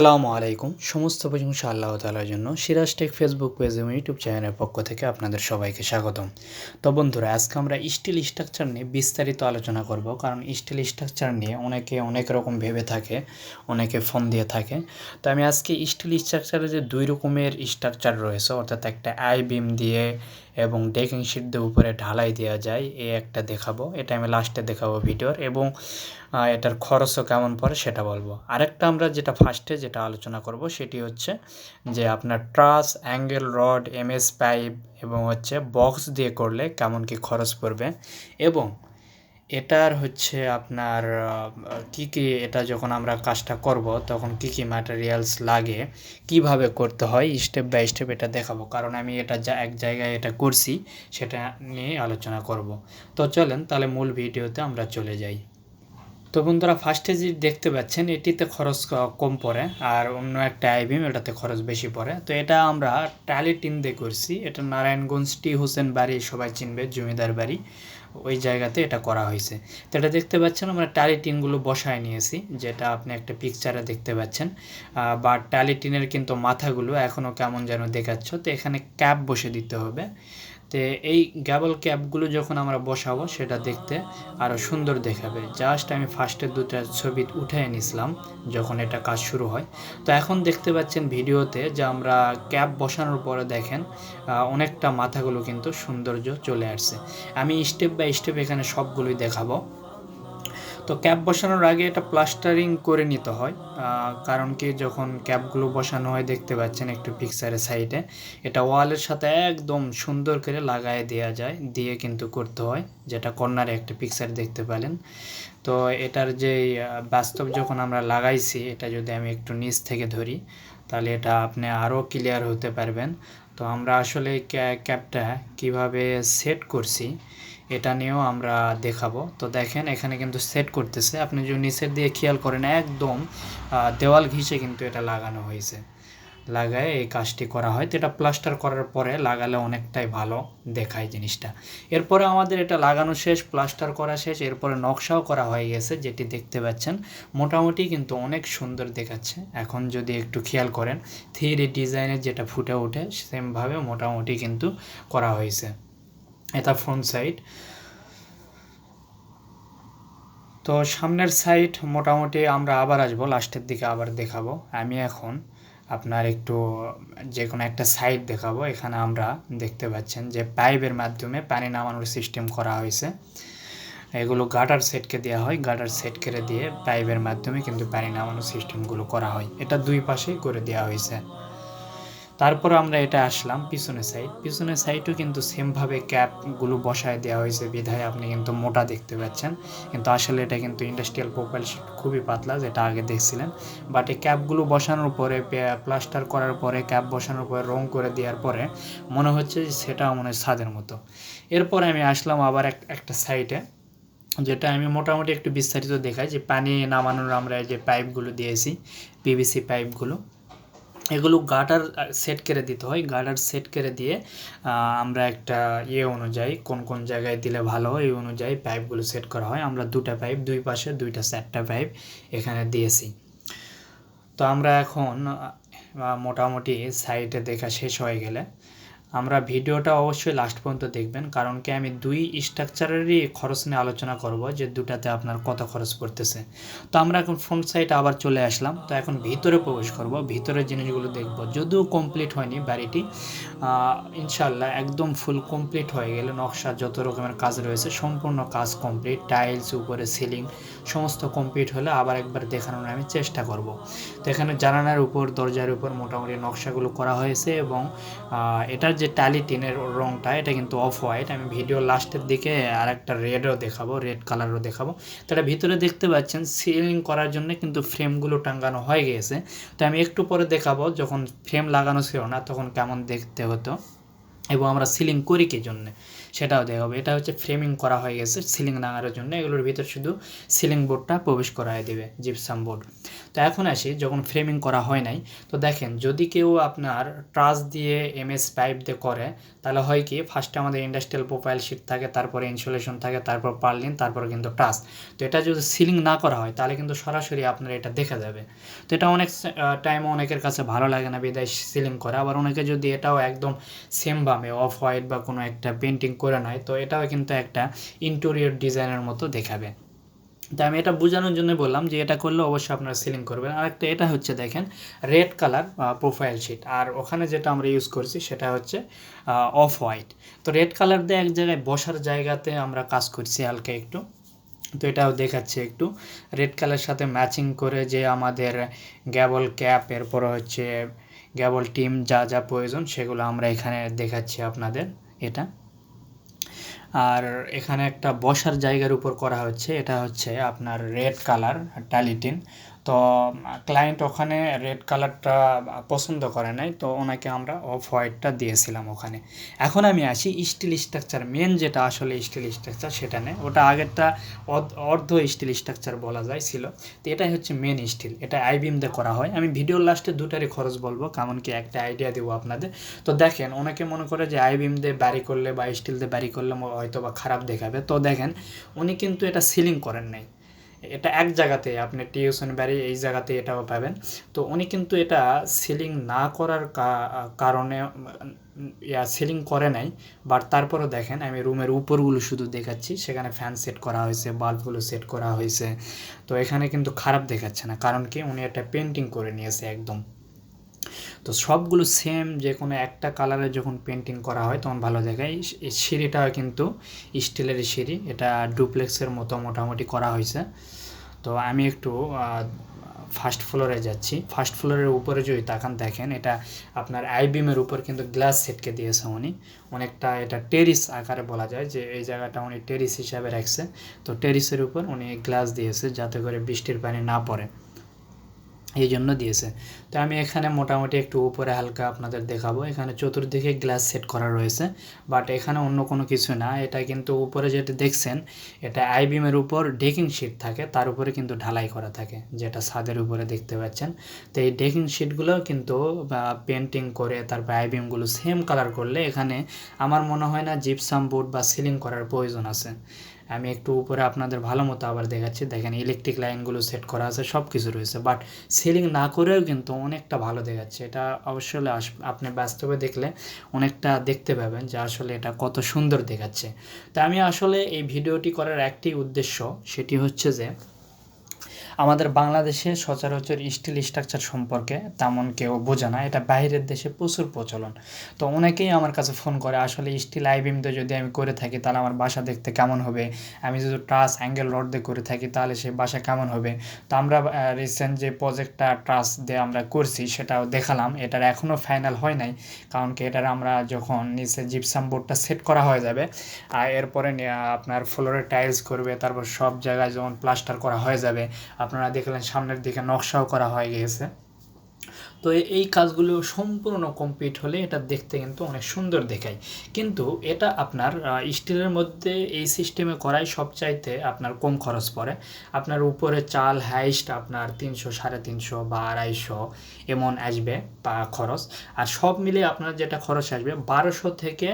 আসসালামু আলাইকুম। সমস্ত প্রশংসা আল্লাহ তালার জন্য। সিরাজ টেক ফেসবুক পেজ এবং ইউটিউব চ্যানেলের পক্ষ থেকে আপনাদের সবাইকে স্বাগতম। তো বন্ধুরা, আজকে আমরা স্টিল স্ট্রাকচার নিয়ে বিস্তারিত আলোচনা করব। কারণ স্টিল স্ট্রাকচার নিয়ে অনেকে অনেক রকম ভেবে থাকে, অনেকে ফোন দিয়ে থাকে। তো আমি আজকে স্টিল স্ট্রাকচারে যে দুই রকমের স্ট্রাকচার রয়েছে, অর্থাৎ একটা আই বিম দিয়ে এবং ডেকিং শিট দিয়ে উপরে ঢালাই দেওয়া যায়, এ একটা দেখাবো। এটা আমি লাস্টে দেখাবো ভিডিওর। এবং এটার খরচও কেমন পড়ে সেটা বলব। আরেকটা আমরা যেটা ফার্স্টে যেটা আলোচনা করব সেটি হচ্ছে যে আপনার truss angle rod MS pipe এবং হচ্ছে বক্স দিয়ে করলে কেমন কি খরচ পড়বে এবং এটার হচ্ছে আপনার কি কি এটা যখন আমরা কাজটা করব তখন কি কি ম্যাটেরিয়ালস লাগে, কীভাবে করতে হয় স্টেপ বাই স্টেপ এটা দেখাবো। কারণ আমি এটা যা, এক জায়গায় এটা করছি সেটা নিয়ে আলোচনা করব। তো চলেন তাহলে মূল ভিডিওতে আমরা চলে যাই। তো বন্ধুরা ফার্স্টে যে দেখতে পাচ্ছেন, এটিতে খরচ কম পড়ে আর অন্য একটা আইবিএম এটাতে খরচ বেশি পড়ে। তো এটা আমরা টালি টিন দিয়ে করছি। এটা নারায়ণগঞ্জ টি হোসেন বাড়ি, সবাই চিনবে, জমিদার বাড়ি। ওই জায়গাতে এটা করা হয়েছে। তো এটা দেখতে পাচ্ছেন, আমরা টালি টিনগুলো বসায় নিয়েছি, যেটা আপনি একটা পিকচারে দেখতে পাচ্ছেন। বা টালি টিনের কিন্তু মাথাগুলো এখনও কেমন যেন দেখাচ্ছ। তো এখানে ক্যাপ বসে দিতে হবে। তো এই গ্যাবল ক্যাপগুলো যখন আমরা বসাবো, সেটা দেখতে আরও সুন্দর দেখাবে। জাস্ট আমি ফার্স্টে দুটা ছবি উঠে নিয়েছিলাম যখন এটা কাজ শুরু হয়। তো এখন দেখতে পাচ্ছেন ভিডিওতে যে আমরা ক্যাব বসানোর পরে দেখেন অনেকটা মাথাগুলো কিন্তু সৌন্দর্য চলে আসছে। আমি স্টেপ বাই স্টেপ এখানে সবগুলোই দেখাবো। তো ক্যাপ বসানোর আগে এটা প্লাস্টারিং করে নিতে হয় কারণ কি যখন ক্যাপগুলো বসানো হয় দেখতে পাচ্ছেন একটু পিকচারের সাইডে এটা ওয়ালের সাথে একদম সুন্দর করে লাগায় দেওয়া যায়, দিয়ে কিন্তু করতে হয়, যেটা কর্নারে একটা পিকচার দেখতে পেলেন। তো এটার যে বাস্তব যখন আমরা লাগাইছি, এটা যদি আমি একটু নিচ থেকে ধরি, তাহলে এটা আপনি আরও ক্লিয়ার হতে পারবেন। তো আমরা আসলে ক্যা- ক্যাপটা কীভাবে সেট করছি এটা নিয়েও আমরা দেখাবো। তো দেখেন, এখানে কিন্তু সেট করতেছে। আপনি যদি নিচের দিয়ে খেয়াল করেন, একদম দেওয়াল ঘিসে কিন্তু এটা লাগানো হয়েছে। লাগায় এই কাজটি করা হয়। তো এটা প্লাস্টার করার পরে লাগালে অনেকটাই ভালো দেখায় জিনিসটা। এরপরে আমাদের এটা লাগানো শেষ প্লাস্টার করা শেষ। এরপরে নকশাও করা হয়ে গেছে, যেটি দেখতে পাচ্ছেন। মোটামুটি কিন্তু অনেক সুন্দর দেখাচ্ছে। এখন যদি একটু খেয়াল করেন থ্রি ডিজাইনের যেটা ফুটে ওঠে, সেমভাবে মোটামুটি কিন্তু করা হয়েছে। এটা ফ্রন্ট সাইড তো সামনের সাইড মোটামুটি আমরা আবার আসব লাস্টের দিকে আবার দেখাবো। আমি এখন আপনার একটু যে কোনো একটা সাইড দেখাবো, এখানে আমরা দেখতে পাচ্ছেন যে পাইপের মাধ্যমে পানি নামানোর সিস্টেম করা হয়েছে। এগুলো গাটার সেটকে দেওয়া হয় গাটার সেট করে দিয়ে পাইপের মাধ্যমে কিন্তু পানি নামানোর সিস্টেমগুলো করা হয়। এটা দুই পাশেই করে দেওয়া হয়েছে। তারপর আমরা এটা আসলাম পিছনের সাইড পিছনের সাইডও কিন্তু সেমভাবে ক্যাপগুলো বসায় দেওয়া হয়েছে। বিধায় আপনি কিন্তু মোটা দেখতে পাচ্ছেন। কিন্তু আসলে এটা কিন্তু ইন্ডাস্ট্রিয়াল প্রোফাইল শিট খুবই পাতলা, যেটা আগে দেখছিলেন। বাট এই ক্যাপগুলো বসানোর পরে প্লাস্টার করার পরে ক্যাপ বসানোর পরে, রং করে দেওয়ার পরে, মনে হচ্ছে যে সেটাও মনে হয় ছাদের মতো। এরপরে আমি আসলাম আবার এক, একটা সাইডে যেটা আমি মোটামুটি একটু বিস্তারিত দেখাই যে পানি নামানোর আমরা যে পাইপগুলো দিয়েছি পিভিসি পাইপগুলো এগুলো গাটার সেট করে দিতে হয়। গাটার সেট করে দিয়ে আমরা একটা ইয়ে অনুযায়ী কোন কোন জায়গায় দিলে ভালো হয়, এই অনুযায়ী পাইপগুলো সেট করা হয়। আমরা দুটা পাইপ দুই পাশে দুইটা চারটা পাইপ এখানে দিয়েছি। তো আমরা এখন মোটামুটি সাইটে দেখা শেষ হয়ে গেলে আমরা ভিডিওটা অবশ্যই লাস্ট পর্যন্ত দেখবেন, কারণ কি আমি দুই স্ট্রাকচারেরই খরচ নিয়ে আলোচনা করব যে দুটাতে আপনার কত খরচ পড়তেছে। তো আমরা এখন ফ্রন্ট সাইড আবার চলে আসলাম। তো এখন ভিতরে প্রবেশ করব, ভিতরের জিনিসগুলো দেখব। যদিও কমপ্লিট হয়নি বাড়িটি ইনশাল্লাহ একদম ফুল কমপ্লিট হয়ে গেলে নকশা যত রকমের কাজ রয়েছে, সম্পূর্ণ কাজ কমপ্লিট টাইলস উপরে সিলিং সমস্ত কমপ্লিট হলে আবার একবার দেখানোর আমি চেষ্টা করব। তো এখানে জানালার উপর, দরজার উপর মোটামুটি নকশাগুলো করা হয়েছে এবং এটার যে টালি টিনের রঙটা এটা কিন্তু অফ হোয়াইট আমি ভিডিও লাস্টের দিকে আর একটা রেডও দেখাবো রেড কালারও দেখাবো। তো এটা ভিতরে দেখতে পাচ্ছেন সিলিং করার জন্য কিন্তু ফ্রেমগুলো টাঙ্গানো হয়ে গিয়েছে তো আমি একটু পরে দেখাবো, যখন ফ্রেম লাগানো ছিল না, তখন কেমন দেখতে হতো। এবং আমরা সিলিং করি কি জন্য? সেটাও দেখাবো এটা হচ্ছে ফ্রেমিং করা হয়ে গেছে সিলিং লাগানোর জন্য। এগুলোর ভিতর শুধু সিলিং বোর্ডটা প্রবেশ করায় দেবে জিপসাম বোর্ড তো এখন আসি যখন ফ্রেমিং করা হয় নাই, তো দেখেন যদি কেউ আপনার ট্রাস দিয়ে এমএস পাইপ দিয়ে করে তাহলে হয় কি ফার্স্টে আমাদের ইন্ডাস্ট্রিয়াল প্রোফাইল শিট থাকে, তারপরে ইনসুলেশন থাকে, তারপর পার্লিন তারপর কিন্তু ট্রাস তো এটা যদি সিলিং না করা হয়, তাহলে কিন্তু সরাসরি আপনার এটা দেখা যাবে। তো এটা অনেক টাইম অনেকের কাছে ভালো লাগে না বিদায় সিলিং করে। আবার অনেকে যদি এটাও একদম সেমভাবে অফ হোয়াইট বা কোনো একটা পেন্টিং করে নেয়, তো এটাও কিন্তু একটা ইন্টেরিয়র ডিজাইনের মতো দেখাবে। তো আমি এটা বোঝানোর জন্য বললাম যে এটা করলে অবশ্যই আপনারা সিলিং করবেন। আর একটা এটা হচ্ছে দেখেন রেড কালার প্রোফাইল শিট আর ওখানে যেটা আমরা ইউজ করছি সেটা হচ্ছে অফ হোয়াইট তো রেড কালার দিয়ে এক জায়গায় বসার জায়গাতে আমরা কাজ করছি হালকা একটু। তো এটাও দেখাচ্ছে একটু। রেড কালার সাথে ম্যাচিং করে যে আমাদের গ্যাবল ক্যাপ এরপর হচ্ছে গ্যাবল টিম যা যা প্রয়োজন সেগুলো আমরা এখানে দেখাচ্ছি আপনাদের এটা। আর এখানে একটা বসার জায়গার উপর করা হচ্ছে এটা হচ্ছে আপনার রেড কালার টালিটিন তো ক্লায়েন্ট ওখানে রেড কালারটা পছন্দ করে নাই, তো ওনাকে আমরা অফ হোয়াইটটা দিয়েছিলাম ওখানে। এখন আমি আসি স্টিল স্ট্রাকচার মেন যেটা আসলে স্টিল স্ট্রাকচার সেটা নেই। ওটা আগেরটা অর্ধ স্টিল স্ট্রাকচার বলা যায় ছিল। তো এটাই হচ্ছে মেন স্টিল এটা আইবিএম দিয়ে করা হয়। আমি ভিডিওর লাস্টে দুটারই খরচ বলব কেমন কি একটা আইডিয়া দেবো আপনাদের। তো দেখেন, অনেকে মনে করে যে আইবিএম দিয়ে বাড়ি করলে বা স্টিল দিয়ে বাড়ি করলে হয়তো বা খারাপ দেখাবে। তো দেখেন, উনি কিন্তু এটা সিলিং করেন নাই। এটা এক জায়গাতে, আপনি টিউশন বাড়ি এই জায়গাতে এটাও পাবেন। তো উনি কিন্তু এটা সিলিং না করার কারণে ইয়া সিলিং করে নাই। বাট তারপরও দেখেন, আমি রুমের উপরগুলো শুধু দেখাচ্ছি, সেখানে ফ্যান সেট করা হয়েছে, বাল্বগুলো সেট করা হয়েছে। তো এখানে কিন্তু খারাপ দেখাচ্ছে না, কারণ কি উনি একটা পেন্টিং করে নিয়েছে একদম। তো সবগুলো সেম যে কোনো একটা কালারে যখন পেন্টিং করা হয় তখন ভালো দেখায় এই সিঁড়িটা কিন্তু স্টিলের সিঁড়ি, এটা ডুপ্লেক্সের মতো মোটামুটি করা হয়েছে। তো আমি একটু ফার্স্ট ফ্লোরে যাচ্ছি। ফার্স্ট ফ্লোরের উপরে যদি তাকান দেখেন, এটা আপনার আইবিএমের উপর কিন্তু গ্লাস সেটকে দিয়েছে উনি। অনেকটা এটা টেরিস আকারে বলা যায় যে এই জায়গাটা উনি টেরিস হিসাবে রাখছে। তো টেরিসের উপর উনি গ্লাস দিয়েছে যাতে করে বৃষ্টির পানি না পড়ে। এই জন্য দিয়েছে। তো আমি এখানে মোটামুটি একটু উপরে হালকা আপনাদের দেখাবো। এখানে চতুর্দিকে গ্লাস সেট করা রয়েছে বাট এখানে অন্য কোনো কিছু না। এটা কিন্তু উপরে যেটা দেখছেন, এটা আইবিএমের উপর ডেকিং শিট থাকে, তার উপরে কিন্তু ঢালাই করা থাকে, যেটা ছাদের উপরে দেখতে পাচ্ছেন। তো এই ডেকিং শিটগুলো কিন্তু পেন্টিং করে তারপর আইবিএমগুলো সেম কালার করলে এখানে আমার মনে হয় না জিপসাম বোর্ড বা সিলিং করার প্রয়োজন আছে। আমি একটু উপরে আপনাদের ভালো মতো আবার দেখাচ্ছি। দেখেন ইলেকট্রিক লাইনগুলো সেট করা আছে সব কিছু রয়েছে। বাট সেলিং না করেও কিন্তু অনেকটা ভালো দেখাচ্ছে। এটা অবশ্যই আস, আপনি বাস্তবে দেখলে অনেকটা দেখতে পাবেন যে আসলে এটা কত সুন্দর দেখাচ্ছে। তা আমি আসলে এই ভিডিওটি করার একটি উদ্দেশ্য, সেটি হচ্ছে যে আমাদের বাংলাদেশে সচরাচর স্টিল স্ট্রাকচার সম্পর্কে তেমন কেউ বোঝে না। এটা বাইরের দেশে প্রচুর প্রচলন। তো অনেকেই আমার কাছে ফোন করে, আসলে স্টিল আইবিম দিয়ে যদি আমি করে থাকি, তাহলে আমার বাসা দেখতে কেমন হবে? আমি যদি ট্রাস অ্যাঙ্গেল রড দিয়ে করে থাকি, তাহলে সেই বাসা কেমন হবে? তো আমরা রিসেন্ট যে প্রজেক্টটা ট্রাস দিয়ে আমরা করছি, সেটাও দেখালাম। এটার এখনও ফাইনাল হয় নাই, কারণ কি এটার আমরা যখন নিচে জিপসাম বোর্ডটা সেট করা হয়ে যাবে আর এরপরে আপনার ফ্লোরে টাইলস করবে, তারপর সব জায়গায় যখন প্লাস্টার করা হয়ে যাবে আপনারা দেখলেন সামনের দিকে নকশাও করা হয়ে গিয়েছে। তো এই কাজগুলো সম্পূর্ণ কমপ্লিট হলে এটা দেখতে কিন্তু অনেক সুন্দর দেখায়। কিন্তু এটা আপনার স্টিলের মধ্যে এই সিস্টেমে করাই সবচাইতে আপনার কম খরচ পড়ে। আপনার উপরে চাল হাইস্ট আপনার তিনশো, সাড়ে তিনশো বা আড়াইশো এমন আসবে বা খরচ। আর সব মিলিয়ে আপনার যেটা খরচ আসবে বারোশো থেকে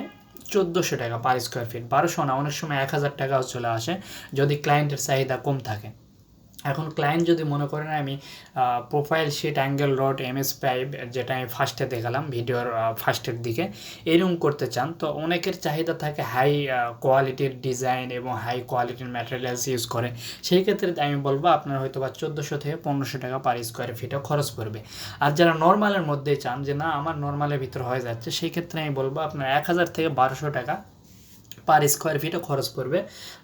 চোদ্দোশো টাকা পার স্কোয়ার ফিট বারোশো না, অনেক সময় এক হাজার টাকাও চলে আসে যদি ক্লায়েন্টের চাহিদা কম থাকে। এখন ক্লায়েন্ট যদি মনে করেন আমি profile sheet angle rod MS pipe যেটা আমি ফার্স্টে দেখালাম, ভিডিওর ফার্স্টের দিকে, এরকম করতে চান, তো অনেকের চাহিদা থাকে হাই কোয়ালিটির ডিজাইন এবং হাই কোয়ালিটির ম্যাটেরিয়ালস ইউজ করে। সেই ক্ষেত্রে আমি বলব আপনার হয়তো বা চোদ্দোশো থেকে পনেরোশো টাকা পার স্কোয়ার ফিটে খরচ পড়বে। আর যারা নর্মালের মধ্যে চান যে, না, আমার নর্মালের ভিতর হয়ে যাচ্ছে, সেই ক্ষেত্রে আমি বলব আপনার এক হাজার থেকে বারোশো টাকা পার স্কোয়ার ফিটও খরচ পড়বে।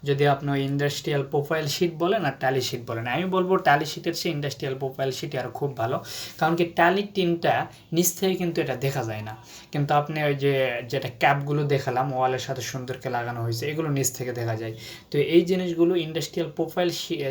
যদি আপনি ইন্ডাস্ট্রিয়াল প্রোফাইল শিট বলেন আর ট্যালি শিট বলেন। আমি বলব ট্যালি শিটের চেয়ে ইন্ডাস্ট্রিয়াল প্রোফাইল শিটই আরও খুব ভালো। কারণ কি ট্যালি টিনটা নিচ থেকে কিন্তু এটা দেখা যায় না। কিন্তু আপনি ওই যে, যেটা ক্যাপগুলো দেখালাম ওয়ালের সাথে সুন্দরকে লাগানো হয়েছে, এগুলো নিচ থেকে দেখা যায়। তো এই জিনিসগুলো ইন্ডাস্ট্রিয়াল প্রোফাইল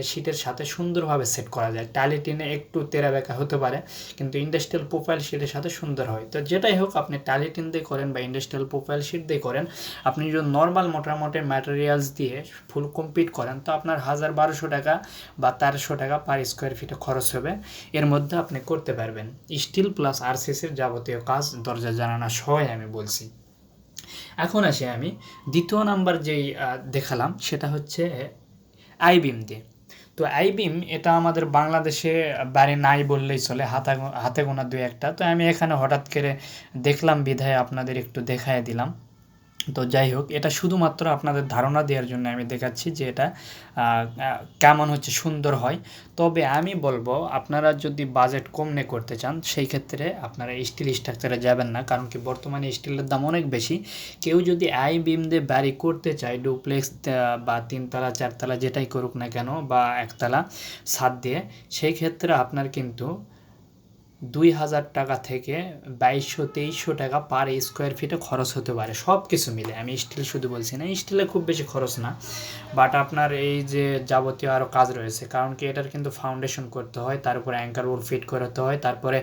শিটের সাথে সুন্দরভাবে সেট করা যায়। ট্যালি টিনে একটু তেরা বেঁকা হতে পারে, কিন্তু ইন্ডাস্ট্রিয়াল প্রোফাইল শিটের সাথে সুন্দর হয়। তো যেটাই হোক, আপনি ট্যালি টিন দিয়ে করেন বা ইন্ডাস্ট্রিয়াল প্রোফাইল শিট দিয়ে করেন, আপনি যদি নর্মাল নর্মাল মোটামুটি ম্যাটেরিয়ালস দিয়ে ফুল কমপ্লিট করেন, তো আপনার হাজার বারোশো টাকা বা তেরোশো টাকা পার স্কোয়ার ফিটে খরচ হবে। এর মধ্যে আপনি করতে পারবেন স্টিল প্লাস আরসিসির যাবতীয় কাজ, দরজা জানানা সহই আমি বলছি। এখন আসি আমি, দ্বিতীয় নাম্বার যেই দেখালাম সেটা হচ্ছে আইবিম দিয়ে। তো আইবিম এটা আমাদের বাংলাদেশে বাড়ি নাই বললেই চলে, হাতে হাতে গোনা দুই একটা। তো আমি এখানে হঠাৎ করে দেখলাম বিধায় আপনাদের একটু দেখায় দিলাম। তো যাই হোক, এটা শুধুমাত্র আপনাদের ধারণা দেওয়ার জন্য আমি দেখাচ্ছি যে এটা কেমন হচ্ছে, সুন্দর হয়। তবে আমি বলব, আপনারা যদি বাজেট কমনে করতে চান, সেই ক্ষেত্রে আপনারা স্টিল স্ট্রাকচারে যাবেন না, কারণ কি বর্তমানে স্টিলের দাম অনেক বেশি। কেউ যদি আই বিম দিয়ে বাড়ি করতে চায় ডুপ্লেক্স বা তিনতলা, চারতলা যেটাই করুক না কেন, বা একতলা ছাদ দিয়ে, সেই ক্ষেত্রে আপনার কিন্তু দুই হাজার টাকা থেকে বাইশশো তেইশশো টাকা পার স্কোয়ার ফিটে খরচ হতে পারে। সব কিছু মিলে, আমি স্টিল শুধু বলছি না স্টিলে খুব বেশি খরচ না। বাট আপনার এই যে যাবতীয় আরও কাজ রয়েছে, কারণ কি এটার কিন্তু ফাউন্ডেশন করতে হয় তারপরে অ্যাঙ্কার বোর্ড ফিট করতে হয়, তারপরে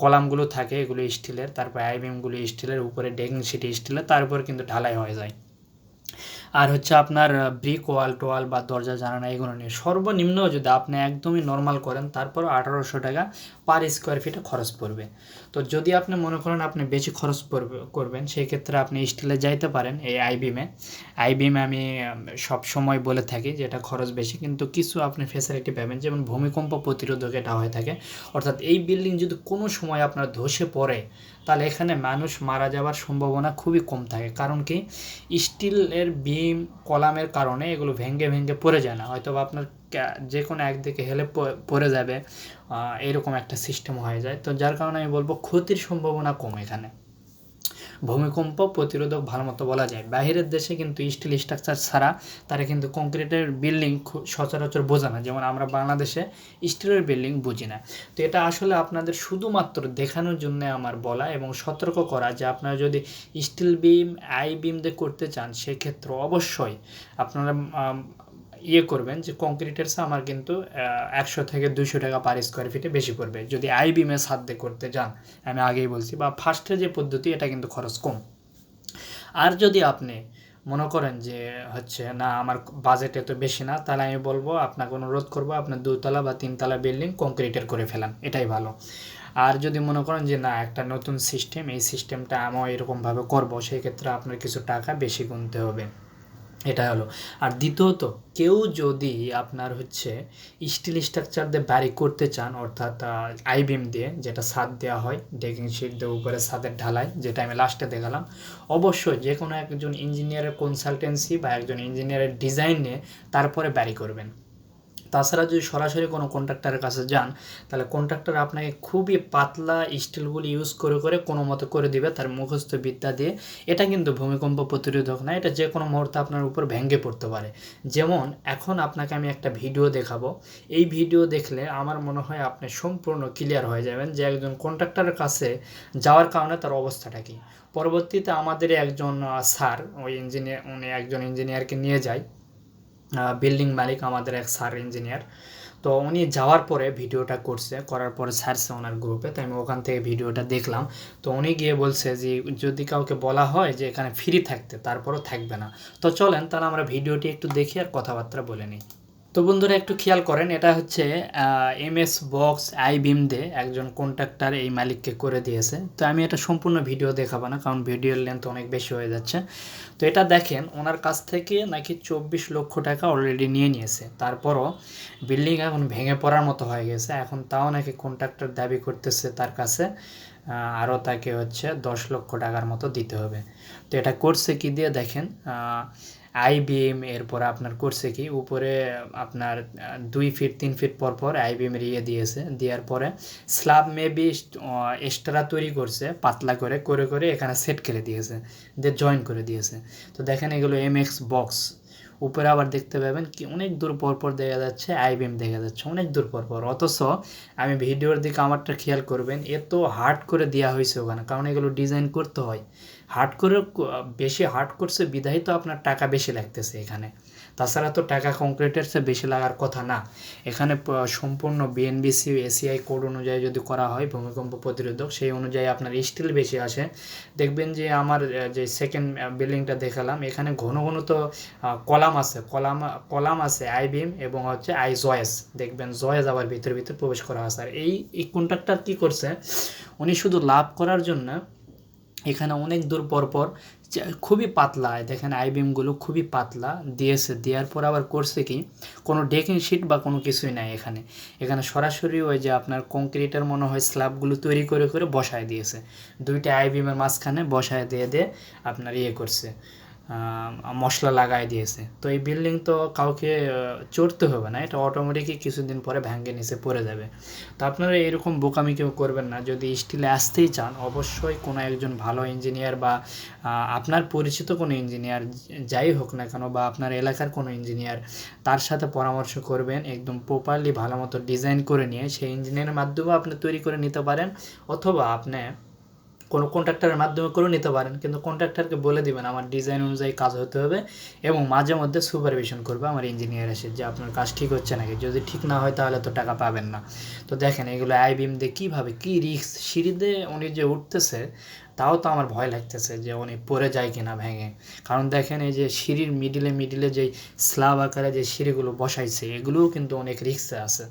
কলামগুলো থাকে এগুলো স্টিলের তারপরে আইবিমগুলো স্টিলের উপরে ডেকিং সিটি স্টিলের তারপর কিন্তু ঢালাই হয়ে যায়। আর হচ্ছে আপনার ব্রিক ওয়াল টোয়াল বা দরজা জানানা এগুলো নিয়ে সর্বনিম্ন যদি আপনি একদমই নর্মাল করেন, তারপর আঠারোশো টাকা পার স্কোয়ার ফিটে খরচ পড়বে। তো যদি আপনি মনে করেন আপনি বেশি খরচ করবেন, সেই ক্ষেত্রে আপনি স্টিলে যাইতে পারেন, এই আইবিমে আইবিমে আমি সব সময় বলে থাকি যে এটা খরচ বেশি, কিন্তু কিছু আপনি ফেসিলিটি পাবেন, যেমন ভূমিকম্প প্রতিরোধক এটা হয়ে থাকে। অর্থাৎ এই বিল্ডিং যদি কোনো সময় আপনার ধসে পড়ে তাহলে এখানে মানুষ মারা যাওয়ার সম্ভাবনা খুবই কম থাকে। কারণ কি? স্টিলের বিম কলামের কারণে এগুলো ভেঙে ভেঙে পড়ে যায় না। হয়তো বা আপনার যে কোনো একদিকে হেলে পড়ে যাবে এরকম একটা সিস্টেম হয়ে যায়। তো যার কারণে আমি বলব ক্ষতির সম্ভাবনা কম এখানে। ভূমিকম্প প্রতিরোধক ভালো মতো বলা যায়। বাইরের দেশে কিন্তু স্টিল স্ট্রাকচার ছাড়া তারা কিন্তু কংক্রিটের বিল্ডিং সচরাচর বোঝে না। যেমন আমরা বাংলাদেশে স্টিলের বিল্ডিং বুঝি না। তো এটা আসলে আপনাদের শুধুমাত্র দেখানোর জন্য আমার বলা এবং সতর্ক করা যে আপনারা যদি স্টিল বিম আই বিম দিয়ে করতে চান, সেক্ষেত্রে অবশ্যই আপনারা ইয়ে করবেন যে কংক্রিটের আমার কিন্তু একশো থেকে দুশো টাকা পার স্কোয়ার ফিটে বেশি পড়বে। যদি আই বিমে সাথ দিয়ে করতে যান, আমি আগেই বলছি, বা ফার্স্টে যে পদ্ধতি, এটা কিন্তু খরচ কম। আর যদি আপনি মনে করেন যে হচ্ছে, না, আমার বাজেট এত বেশি না, তাহলে আমি বলব, আপনাকে অনুরোধ করব আপনার দুতলা বা তিনতলা বিল্ডিং কংক্রিটের করে ফেলান। এটাই ভালো। আর যদি মনে করেন যে, না, একটা নতুন সিস্টেম এই সিস্টেমটা আমিও এরকমভাবে করব সেই ক্ষেত্রে আপনার কিছু টাকা বেশি গুনতে হবে। এটা হলো। আর দ্বিতীয়ত, কেউ যদি আপনার হচ্ছে স্টিল স্ট্রাকচার দিয়ে বাড়ি করতে চান, অর্থাৎ আইবিম দিয়ে, যেটা ছাদ দেওয়া হয় ডেকিং শিট দিয়ে উপরে ছাদের ঢালাই যেটা আমি লাস্টে দেখালাম, অবশ্যই যে কোনো একজন ইঞ্জিনিয়ারের কনসালটেন্সি বা একজন ইঞ্জিনিয়ারের ডিজাইন নিয়ে তারপরে ব্যারি করবেন। তাছাড়া যদি সরাসরি কোনো কন্ট্রাক্টরের কাছে যান, তাহলে কন্ট্রাক্টর আপনাকে খুবই পাতলা স্টিলগুলি ইউজ করে করে কোনো মতো করে দিবে তার মুখস্থ বিদ্যা দিয়ে। এটা কিন্তু ভূমিকম্প প্রতিরোধক না, এটা যে কোনো মুহূর্তে আপনার উপর ভেঙে পড়তে পারে। যেমন, এখন আপনাকে আমি একটা ভিডিও দেখাবো। এই ভিডিও দেখলে আমার মনে হয় আপনি সম্পূর্ণ ক্লিয়ার হয়ে যাবেন যে একজন কন্ট্রাক্টরের কাছে যাওয়ার কারণে তার অবস্থাটা কী। পরবর্তীতে আমাদের একজন স্যার ওই ইঞ্জিনিয়ার উনি একজন ইঞ্জিনিয়ারকে নিয়ে যায়। বিল্ডিং মালিক আমাদের এক স্যার ইঞ্জিনিয়ার তো উনি যাওয়ার পরে ভিডিওটা করছে, করার পরে ছাড়ছে ওনার গ্রুপে তো আমি ওখান থেকে ভিডিওটা দেখলাম। তো উনি গিয়ে বলছে যে, যদি কাউকে বলা হয় যে এখানে ফ্রি থাকতে, তারপরও থাকবে না। তো চলেন তাহলে আমরা ভিডিওটি একটু দেখি আর কথাবার্তা বলে নিই। তো বন্ধুরা একটু খেয়াল করেন, এটা হচ্ছে M S box I beam দে একজন কন্ট্রাক্টর এই মালিককে করে দিয়েছে। তো আমি এটা সম্পূর্ণ ভিডিও দেখাবো না, কারণ ভিডিওর লেন্থ অনেক বেশি হয়ে যাচ্ছে। তো এটা দেখেন, ওনার কাছ থেকে নাকি চব্বিশ লক্ষ টাকা অলরেডি নিয়ে নিয়েছে। তারপরও বিল্ডিং এখন ভেঙে পড়ার মতো হয়ে গেছে। এখন তাও নাকি কন্ট্রাক্টর দাবি করতেছে তার কাছে আরও তাকে হচ্ছে দশ লক্ষ টাকার মতো দিতে হবে। তো এটা করছে কি দিয়ে? দেখেন আইবিএম এরপর আপনার করছে কি? উপরে আপনার দুই ফিট, তিন ফিট পর পর আইবিএম ইয়ে দিয়েছে। দেওয়ার পরে স্ল্যাব মেবি এক্সট্রা তৈরি করছে, পাতলা করে করে করে এখানে সেট করে দিয়েছে, দিয়ে জয়েন করে দিয়েছে। তো দেখেন এগুলো এম এক্স বক্স উপরে আবার দেখতে পাবেন কি, অনেক দূর পর পর দেখা যাচ্ছে আইবিএম দেখা যাচ্ছে, অনেক দূর পর পর। অথচ আমি ভিডিওর দিকে আমারটা খেয়াল করবেন, এত হার্ড করে দেওয়া হয়েছে ওখানে, কারণ এগুলো ডিজাইন করতে হয়। হার্ড করে বেশি হার্ড করছে, বিধায় তো আপনার টাকা বেশি লাগতেছে এখানে। তাছাড়া তো টাকা কংক্রিটের চেয়ে বেশি লাগার কথা না। এখানে সম্পূর্ণ বিএনবিসি এসিআই কোড অনুযায়ী যদি করা হয়, ভূমিকম্প প্রতিরোধক, সেই অনুযায়ী আপনার স্টিল বেশি আসে। দেখবেন যে আমার যে সেকেন্ড বিল্ডিংটা দেখালাম, এখানে ঘন ঘন তো কলাম আছে। কলাম কলাম আছে আই বিম এবং হচ্ছে আই জয়েস দেখবেন জয়েস আবার ভিতরে ভিতরে প্রবেশ করা আছে আর এই এই কন্ট্রাক্টর কী করছে? উনি শুধু লাভ করার জন্য এখানে অনেক দূর পর পর খুবই পাতলা, দেখেন আইবিএমগুলো খুবই পাতলা, দিয়েছে, দেওয়ার পর আবার করছে কি, কোনো ডেকিং শিট বা কোনো কিছুই নাই এখানে। এখানে সরাসরি ওই যে আপনার কংক্রিটের মনে হয় স্ল্যাবগুলো তৈরি করে করে বসায় দিয়েছে। দুইটা আইবিএমের মাঝখানে বসায় দিয়ে দিয়ে আপনার ইয়ে করছে। মশলা লাগাই দিয়েছে। তো এই বিল্ডিং তো কাউকে চড়তে হবে না, এটা অটোমেটিকই কিছুদিন পরে ভেঙে নিচে পড়ে যাবে। তো আপনারা এরকম বোকামি কেউ করবেন না, যদি স্টিলে আসতেই চান, অবশ্যই কোনো একজন ভালো ইঞ্জিনিয়ার বা আপনার পরিচিত কোনো ইঞ্জিনিয়ার যাই হোক না কেন, বা আপনার এলাকার কোনো ইঞ্জিনিয়ার তার সাথে পরামর্শ করবেন, একদম প্রপারলি ভালো মতো ডিজাইন করে নিয়ে, সেই ইঞ্জিনিয়ারের মাধ্যমেও আপনি তৈরি করে নিতে পারেন, অথবা আপনি কোনো কন্ট্রাক্টরের মাধ্যমে করে নিতে পারেন, কিন্তু কন্ট্রাক্টরকে বলে দিবেন, আমার ডিজাইন অনুযায়ী কাজ হতে হবে এবং মাঝে মধ্যে সুপারভিশন করবে আমার ইঞ্জিনিয়ার এসে যে আপনার কাজ ঠিক হচ্ছে নাকি। যদি ঠিক না হয় তাহলে তো টাকা পাবেন না। তো দেখেন, এগুলো আইবিএম দিয়ে কীভাবে কী রিস্ক সিঁড়িতে উনি যে উঠতেছে, তাও তো আমার ভয় লাগতেছে যে উনি পড়ে যায় কিনা ভেঙে। কারণ দেখেন, এই যে সিঁড়ির মিডিলে মিডিলে যেই স্ল্যাব আকারে যে সিঁড়িগুলো বসাইছে, এগুলোও কিন্তু অনেক রিস্কে আছে।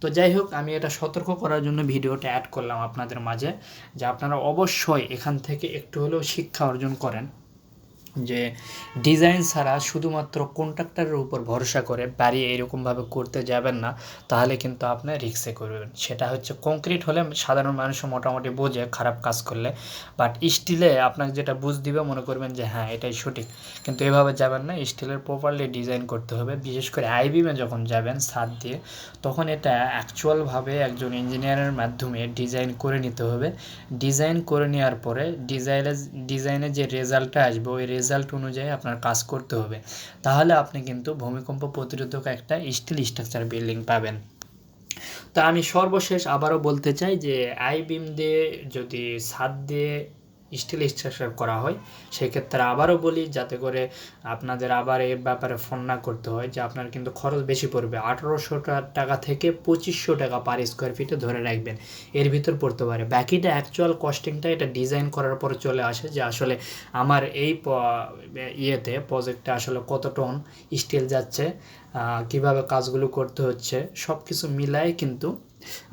তো যাই হোক, আমি এটা সতর্ক করার জন্য ভিডিওটা অ্যাড করলাম আপনাদের মাঝে, যে আপনারা অবশ্যই এখান থেকে একটু হলেও শিক্ষা অর্জন করেন। যে ডিজাইন ছাড়া শুধুমাত্র কন্ট্রাক্টরের উপর ভরসা করে বাড়ি এরকমভাবে করতে যাবেন না, তাহলে কিন্তু আপনি রিক্সে করবেন। সেটা হচ্ছে কংক্রিট হলে সাধারণ মানুষ মোটামুটি বোঝে, খারাপ কাজ করলে। বাট স্টিলে আপনাকে যেটা বুঝ দিবে, মনে করবেন যে হ্যাঁ এটাই সঠিক। কিন্তু এভাবে যাবেন না স্টিলের প্রপারলি ডিজাইন করতে হবে। বিশেষ করে আইবিমে যখন যাবেন ছাদ দিয়ে, তখন এটা অ্যাকচুয়ালভাবে একজন ইঞ্জিনিয়ারের মাধ্যমে ডিজাইন করে নিতে হবে। ডিজাইন করে নেওয়ার পরে ডিজাইনের ডিজাইনের যে রেজাল্টটা আসবে, ওই রেজাল্ট অনুযায়ী আপনার কাজ করতে হবে। তাহলে আপনি কিন্তু ভূমিকম্প প্রতিরোধক একটা স্টিল স্ট্রাকচার বিল্ডিং পাবেন। তা আমি সর্বশেষ আবারও বলতে চাই যে আই বিম দিয়ে যদি ছাদ দিয়ে স্টিল স্ট্রাকচার করা হয়। সেক্ষেত্রে আবারও বলি, যাতে করে আপনাদের আবার এর ব্যাপারে ফোন না করতে হয়, যে আপনার কিন্তু খরচ বেশি পড়বে। আঠারোশো টাকা থেকে পঁচিশশো টাকা পার স্কোয়ার ফিটে ধরে রাখবেন। এর ভিতর পড়তে পারে। বাকিটা অ্যাকচুয়াল কস্টিংটা এটা ডিজাইন করার পরে চলে আসে, যে আসলে আমার এই ইয়েতে প্রজেক্টে আসলে কত টন স্টিল যাচ্ছে কীভাবে কাজগুলো করতে হচ্ছে সব কিছু মিলায় কিন্তু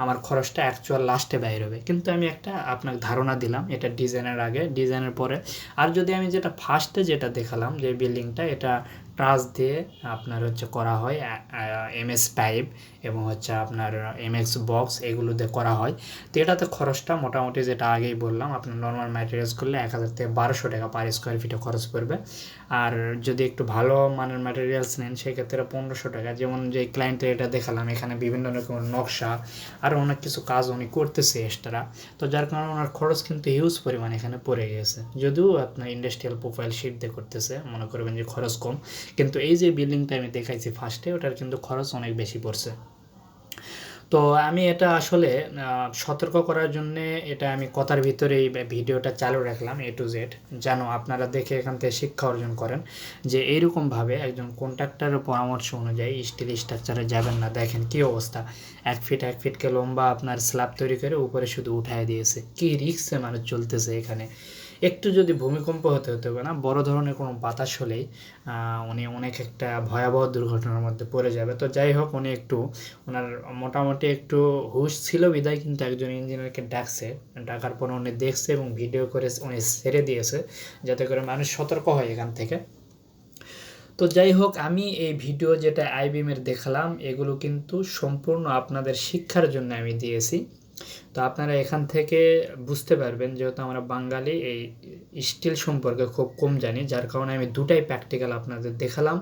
আমার খরচটা অ্যাকচুয়াল লাস্টে বাইর হবে। কিন্তু আমি একটা আপনাকে ধারণা দিলাম, এটা ডিজাইনের আগে ডিজাইনের পরে। আর যদি আমি যেটা ফার্স্টে যেটা দেখালাম, যে বিল্ডিংটা এটা ট্রাস দিয়ে আপনার হচ্ছে করা হয় এম এস পাইপ এবং হচ্ছে আপনার এমএক্স বক্স এগুলো দিয়ে করা হয়। তো এটাতে খরচটা মোটামুটি যেটা আগেই বললাম, আপনার নর্মাল ম্যাটেরিয়ালস করলে এক হাজার থেকে বারোশো টাকা পার স্কোয়ার ফিটে খরচ পড়বে। আর যদি একটু ভালো মানের ম্যাটেরিয়ালস নেন, সেক্ষেত্রে পনেরোশো টাকা। যেমন যে ক্লায়েন্টের এটা দেখালাম, এখানে বিভিন্ন রকমের নকশা আর অনেক কিছু কাজ উনি করতেছে এক্সট্রা তো যার কারণে ওনার খরচ কিন্তু হিউজ পরিমাণ এখানে পড়ে গেছে। যদিও আপনার ইন্ডাস্ট্রিয়াল প্রোফাইল শিট দিয়ে করতেছে, মনে করবেন যে খরচ কম। কিন্তু এই যে বিল্ডিংটা আমি দেখাইছি ফার্স্টে ওটার কিন্তু খরচ অনেক বেশি পড়ছে। তো আমি এটা আসলে সতর্ক করার জন্য এটা আমি কথার ভিতরে এই ভিডিওটা চালু রাখলাম এ টু জেড যেন আপনারা দেখে এখান থেকে শিক্ষা অর্জন করেন যে এইরকমভাবে একজন কন্ট্রাক্টরের পরামর্শ অনুযায়ী স্টিল স্ট্রাকচারে যাবেন না। দেখেন কি অবস্থা, এক ফিট এক ফিটকে লম্বা আপনার স্ল্যাব তৈরি করে উপরে শুধু উঠায় দিয়েছে। কি রিক্সে মানুষ চলতেছে এখানে? একটু যদি ভূমিকম্প হতে হতে হবে না, বড় ধরনের কোনো বাতাস হলেই উনি অনেক একটা ভয়াবহ দুর্ঘটনার মধ্যে পড়ে যাবে। তো যাই হোক, উনি একটু ওনার মোটামুটি একটু হুশ ছিল বিদায়, কিন্তু একজন ইঞ্জিনিয়ারকে ডাকছে। ডাকার পর উনি দেখছে এবং ভিডিও করে উনি ছেড়ে দিয়েছে, যাতে করে মানুষ সতর্ক হয় এখান থেকে। তো যাই হোক, আমি এই ভিডিও যেটা আইবিএমের দেখালাম, এগুলো কিন্তু সম্পূর্ণ আপনাদের শিক্ষার জন্য আমি দিয়েছি। তো আপনারা এখান থেকে বুঝতে পারবেন যেহেতু আমরা বাঙালি, এই স্টিল সম্পর্কে খুব কম জানি। যার কারণে আমি দুটাই প্র্যাকটিক্যাল আপনাদের দেখালাম।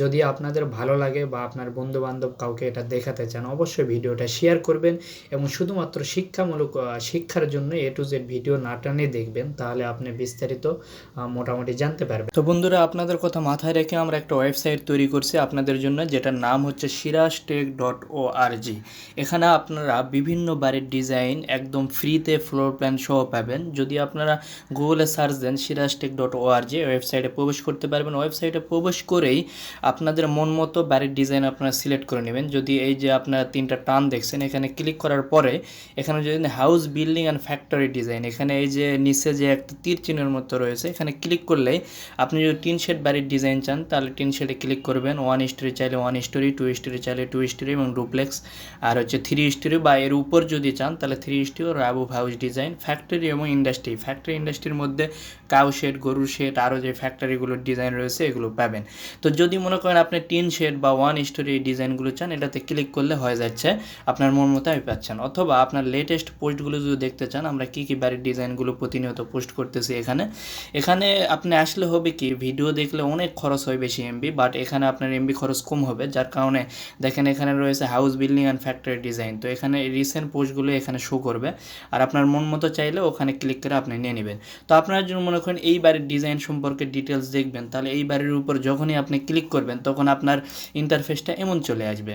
যদি আপনাদের ভালো লাগে বা আপনার বন্ধু বান্ধব কাউকে এটা দেখাতে চান, অবশ্যই ভিডিওটা শেয়ার করবেন এবং শুধুমাত্র শিক্ষামূলক শিক্ষার জন্য এ টু জেড ভিডিও না টানে দেখবেন, তাহলে আপনি বিস্তারিত মোটামুটি জানতে পারবেন। তো বন্ধুরা, আপনাদের কথা মাথায় রেখে আমরা একটা ওয়েবসাইট তৈরি করছি আপনাদের জন্য, যেটার নাম হচ্ছে Siraj tech dot O R G এখানে আপনারা বিভিন্ন বাড়ির ডিজাইন একদম ফ্রিতে ফ্লোর প্ল্যান সহ পাবেন। যদি আপনারা গুগলে সার্চ দেন সিরাজ টেক ডট ও ওয়েবসাইটে প্রবেশ করতে পারবেন। ওয়েবসাইটে প্রবেশ করেই আপনাদের মন মতো বাড়ির ডিজাইন আপনারা সিলেক্ট করে নেবেন। যদি এই যে আপনারা তিনটা টান দেখছেন, এখানে ক্লিক করার পরে এখানে যদি house building and factory design এখানে এই যে নিচে যে একটা তীর চিহ্নের মতো রয়েছে, এখানে ক্লিক করলে আপনি যদি টিন শেড বাড়ির ডিজাইন চান, তাহলে টিন শেডে ক্লিক করবেন। ওয়ান স্টোরি চাইলে ওয়ান স্টোরি টু স্টোরি চাইলে টু স্টোরি এবং ডুপ্লেক্স আর হচ্ছে থ্রি স্টোরি বা এর উপর যদি চান, তাহলে থ্রি স্টোরি ও রাবুভ হাউস ডিজাইন ফ্যাক্টরি এবং ইন্ডাস্ট্রি ফ্যাক্টরি ইন্ডাস্ট্রির মধ্যে কাউ শেড গরুর শেড আরও যে ফ্যাক্টরিগুলোর ডিজাইন রয়েছে, এগুলো পাবেন। তো যদি মনে করেন আপনি টিন শেড বা ওয়ান স্টোরি ডিজাইনগুলো চান, এটাতে ক্লিক করলে হয়ে যাচ্ছে আপনার মন মতো আমি পাচ্ছেন। অথবা আপনার লেটেস্ট পোস্টগুলো যদি দেখতে চান, আমরা কী কী বাড়ির ডিজাইনগুলো প্রতিনিয়ত পোস্ট করতেছি এখানে। এখানে আপনি আসলে হবে কি, ভিডিও দেখলে অনেক খরচ হয় বেশি এমবি বাট এখানে আপনার এমবি খরচ কম হবে, যার কারণে দেখেন এখানে রয়েছে house building and factory design তো এখানে রিসেন্ট পোস্টগুলো এখানে শো করবে, আর আপনার মন মতো চাইলে ওখানে ক্লিক করে আপনি নিয়ে নেবেন। তো আপনার জন্য মনে করেন এই বাড়ির ডিজাইন সম্পর্কে ডিটেলস দেখবেন, তাহলে এই বাড়ির উপর যখনই আপনি ক্লিক করবেন তখন আপনার ইন্টারফেসটা এমন চলে আসবে।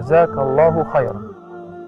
جزاك الله خيرا.